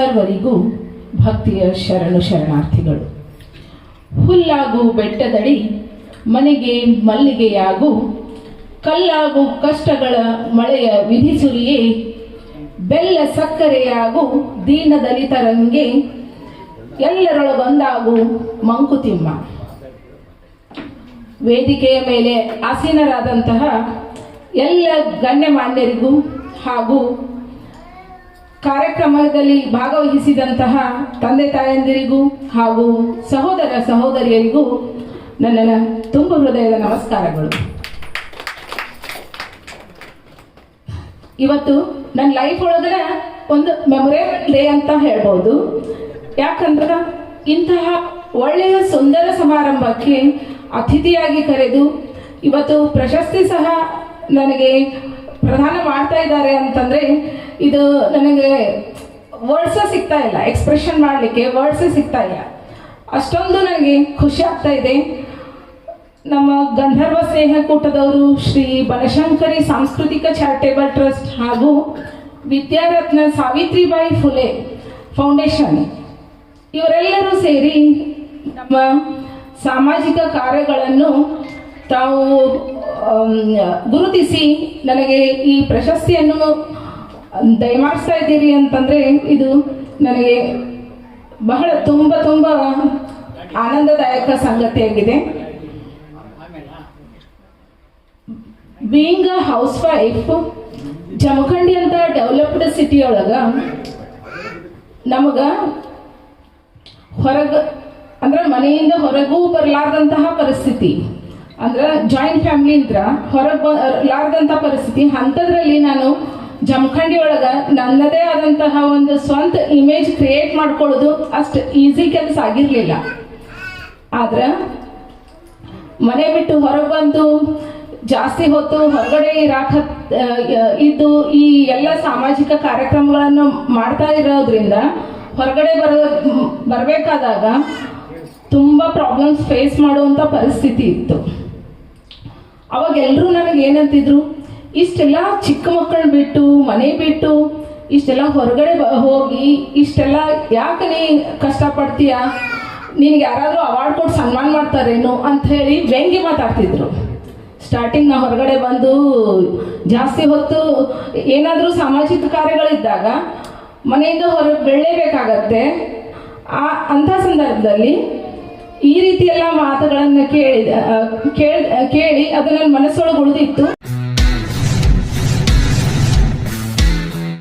ಸರ್ವರಿಗೂ ಭಕ್ತಿಯ ಶರಣು ಶರಣಾರ್ಥಿಗಳು. ಹುಲ್ಲಾಗು ಬೆಟ್ಟದಡಿ, ಮನೆಗೆ ಮಲ್ಲಿಗೆಯಾಗು, ಕಲ್ಲಾಗು ಕಷ್ಟಗಳ ಮಳೆಯ ವಿಧಿಸುರಿಯೇ ಬೆಲ್ಲ ಸಕ್ಕರೆಯಾಗು ದೀನ ದಲಿತರಂಗೆ ಎಲ್ಲರೊಳಗೊಂದಾಗು ಮಂಕುತಿಮ್ಮ ವೇದಿಕೆಯ ಮೇಲೆ ಆಸೀನರಾದಂತಹ ಎಲ್ಲ ಗಣ್ಯಮಾನ್ಯರಿಗೂ ಹಾಗೂ ಕಾರ್ಯಕ್ರಮದಲ್ಲಿ ಭಾಗವಹಿಸಿದಂತಹ ತಂದೆ ತಾಯಂದಿರಿಗೂ ಹಾಗೂ ಸಹೋದರ ಸಹೋದರಿಯರಿಗೂ ನನ್ನ ತುಂಬ ಹೃದಯದ ನಮಸ್ಕಾರಗಳು. ಇವತ್ತು ನನ್ನ ಲೈಫ್ ಒಳಗಡೆ ಒಂದು ಮೆಮೊರೇಬಲ್ ಡೇ ಅಂತ ಹೇಳ್ಬೋದು. ಯಾಕಂದ್ರೆ ಇಂತಹ ಒಳ್ಳೆಯ ಸುಂದರ ಸಮಾರಂಭಕ್ಕೆ ಅತಿಥಿಯಾಗಿ ಕರೆದು ಇವತ್ತು ಪ್ರಶಸ್ತಿ ಸಹ ನನಗೆ ಪ್ರದಾನ ಮಾಡ್ತಾ ಇದ್ದಾರೆ ಅಂತಂದ್ರೆ ಇದು ನನಗೆ ವರ್ಡ್ಸ್ ಸಿಗ್ತಾ ಇಲ್ಲ ಎಕ್ಸ್ಪ್ರೆಷನ್ ಮಾಡಲಿಕ್ಕೆ ವರ್ಡ್ಸೇ ಸಿಗ್ತಾ ಇಲ್ಲ. ಅಷ್ಟೊಂದು ನನಗೆ ಖುಷಿ ಆಗ್ತಾ ಇದೆ. ನಮ್ಮ ಗಂಧರ್ವ ಸ್ನೇಹಕೂಟದವರು ಶ್ರೀ ಬನಶಂಕರಿ ಸಾಂಸ್ಕೃತಿಕ ಚಾರಿಟೇಬಲ್ ಟ್ರಸ್ಟ್ ಹಾಗೂ ವಿದ್ಯಾರತ್ನ ಸಾವಿತ್ರಿಬಾಯಿ ಫುಲೆ ಫೌಂಡೇಶನ್ ಇವರೆಲ್ಲರೂ ಸೇರಿ ನಮ್ಮ ಸಾಮಾಜಿಕ ಕಾರ್ಯಗಳನ್ನು ತಾವು ಗುರುತಿಸಿ ನನಗೆ ಈ ಪ್ರಶಸ್ತಿಯನ್ನು ದಯಮಾಡಿಸ್ತಾ ಇದ್ದೀರಿ ಅಂತಂದ್ರೆ ಇದು ನನಗೆ ಬಹಳ ತುಂಬ ತುಂಬ ಆನಂದದಾಯಕ ಸಂಗತಿಯಾಗಿದೆ being a house wife Jamkhandi ಅಂತ ಡೆವಲಪ್ಡ್ ಸಿಟಿ ಒಳಗ ನಮಗ ಹೊರಗ, ಅಂದ್ರೆ ಮನೆಯಿಂದ ಹೊರಗೂ ಬರಲಾರ್ದಂತಹ ಪರಿಸ್ಥಿತಿ. ಅಂದ್ರೆ ಜಾಯಿಂಟ್ ಫ್ಯಾಮಿಲಿ ಇದ್ರ ಹೊರಗೆ ಬರಲಾರ್ದಂತಹ ಪರಿಸ್ಥಿತಿ. ಅಂಥದ್ರಲ್ಲಿ ನಾನು ಜಮಖಂಡಿ ಒಳಗ ನನ್ನದೇ ಆದಂತಹ ಒಂದು ಸ್ವಂತ ಇಮೇಜ್ ಕ್ರಿಯೇಟ್ ಮಾಡ್ಕೊಳ್ಳೋದು ಅಷ್ಟು ಈಸಿ ಕೆಲಸ ಆಗಿರಲಿಲ್ಲ. ಆದ್ರೆ ಮನೆ ಬಿಟ್ಟು ಹೊರಗೆ ಬಂದು ಜಾಸ್ತಿ ಹೊತ್ತು ಹೊರಗಡೆ ಇರಾಕ ಇದ್ದು ಈ ಎಲ್ಲ ಸಾಮಾಜಿಕ ಕಾರ್ಯಕ್ರಮಗಳನ್ನು ಮಾಡ್ತಾ ಇರೋದ್ರಿಂದ ಹೊರಗಡೆ ಬರ, ಬರಬೇಕಾದಾಗ ತುಂಬ ಪ್ರಾಬ್ಲಮ್ಸ್ ಫೇಸ್ ಮಾಡುವಂಥ ಪರಿಸ್ಥಿತಿ ಇತ್ತು. ಅವಾಗ ಎಲ್ಲರೂ ನನಗೆ ಏನಂತಿದ್ರು? ಇಷ್ಟೆಲ್ಲ ಚಿಕ್ಕ ಮಕ್ಕಳು ಬಿಟ್ಟು, ಮನೆ ಬಿಟ್ಟು, ಇಷ್ಟೆಲ್ಲ ಹೊರಗಡೆ ಹೋಗಿ, ಇಷ್ಟೆಲ್ಲ ಯಾಕೆ ನೀ ಕಷ್ಟಪಡ್ತೀಯ? ನಿನಗೆ ಯಾರಾದರೂ ಅವಾರ್ಡ್ ಕೊಟ್ಟು ಸನ್ಮಾನ ಮಾಡ್ತಾರೇನು ಅಂತ ಹೇಳಿ ವ್ಯಂಗ್ಯ ಮಾತಾಡ್ತಿದ್ರು. ಸ್ಟಾರ್ಟಿಂಗ್ ನಾ ಹೊರಗಡೆ ಬಂದು ಜಾಸ್ತಿ ಹೊತ್ತು ಏನಾದರೂ ಸಾಮಾಜಿಕ ಕಾರ್ಯಗಳಿದ್ದಾಗ ಮನೆಯಿಂದ ಹೊರಗೆ ಬೆಳಲೇಬೇಕಾಗತ್ತೆ ಆ, ಅಂಥ ಸಂದರ್ಭದಲ್ಲಿ ಈ ರೀತಿ ಎಲ್ಲ ಮಾತುಗಳನ್ನು ಕೇಳಿ ಕೇಳಿ ಅದು ನನ್ನ ಮನಸ್ಸೊಳಗೆ ಉಳಿದಿತ್ತು.